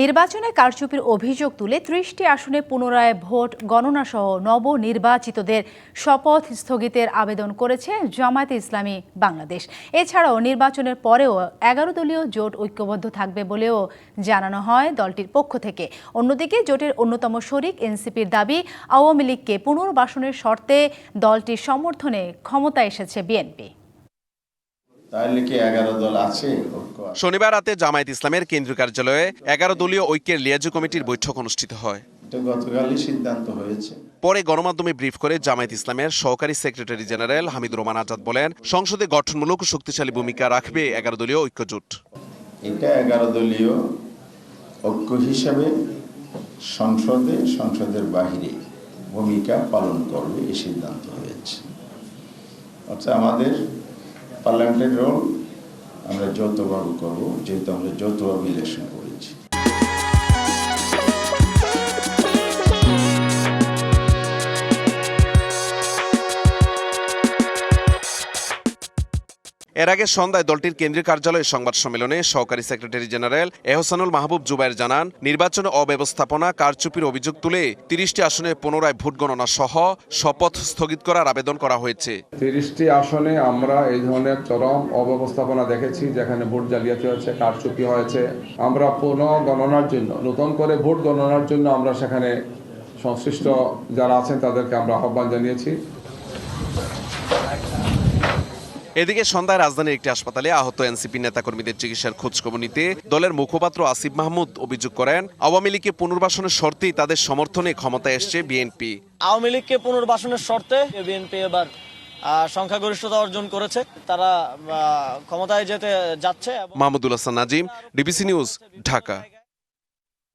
নির্বাচনে কারচুপির অভিযোগ তুলে ত্রিশটি আসনে পুনরায় ভোট গণনা সহ নবনির্বাচিতদের শপথ স্থগিতের আবেদন করেছে জামায়াতে ইসলামী বাংলাদেশ। এছাড়াও নির্বাচনের পরেও এগারো দলীয় জোট ঐক্যবদ্ধ থাকবে বলেও জানানো হয় দলটির পক্ষ থেকে। অন্যদিকে জোটের অন্যতম শরিক এনসিপির দাবি, আওয়ামী লীগকে পুনর্বাসনের শর্তে দলটির সমর্থনে ক্ষমতা এসেছে বিএনপি। তাহলে কি এগারো দল আছে? শনিবার রাতে জামায়াত ইসলামের কেন্দ্রীয় কার্যালয়ে এগারো দলীয় ঐক্যের লিয়াজু কমিটির বৈঠক অনুষ্ঠিত হয়। গতকালই সিদ্ধান্ত হয়েছে। পরে গণমাধ্যমে ব্রিফ করে জামায়াত ইসলামের সহকারী secretary general Hamid Roman Azad বলেন সংসদে গঠনমূলক শক্তিশালী ভূমিকা রাখবে এগারো দলীয় ঐক্যজোট এটা এগারো দলীয় ঐক্য হিসাবে সংসদে সংসদের বাহিরে ভূমিকা পালন করবে এই সিদ্ধান্ত হয়েছে। অর্থাৎ আমাদের পার্লামেন্টের রোল আমরা যৌথভাবে করব যেহেতু আমরা যৌথভাবে ইলেকশন করেছি। এর আগে সন্ধ্যায় দলটির কেন্দ্রীয় কার্যালয়ে সংবাদ সম্মেলনে সহকারী সেক্রেটারি জেনারেল এহসানুল মাহবুব জুবাইর জানান, নির্বাচনে অব্যবস্থাপনা কারচুপির অভিযোগ তুলে তিরিশটি আসনে পুনরায় ভোট গণনা সহ শপথ স্থগিত করার আবেদন করা হয়েছে। তিরিশটি আসনে আমরা এই ধরনের চরম অব্যবস্থাপনা দেখেছি, যেখানে ভোট জালিয়াতি হয়েছে, কারচুপি হয়েছে। আমরা পুনঃ গণনার জন্য, নতুন করে ভোট গণনার জন্য আমরা সেখানে সংশ্লিষ্ট যারা আছেন তাদেরকে আমরা আহ্বান জানিয়েছি। এদিকে সন্ধ্যায় রাজধানীর একটি হাসপাতালে আহত এনসিপি নেতাকর্মীদের চিকিৎসার খোঁজখবর নিতে দলের মুখপাত্র আসিফ মাহমুদ অভিযোগ করেন আওয়ামী লীগকে পুনর্বাসনের শর্তেই তাদের সমর্থনে ক্ষমতায় এসছে বিএনপি। আওয়ামী লীগকে পুনর্বাসনের শর্তে বিএনপি এবার সংখ্যাগরিষ্ঠতা অর্জন করেছে। তারা ক্ষমতায় যেতে যাচ্ছে মাহমুদুল হাসান নাজিম ডিবিসি নিউজ ঢাকা।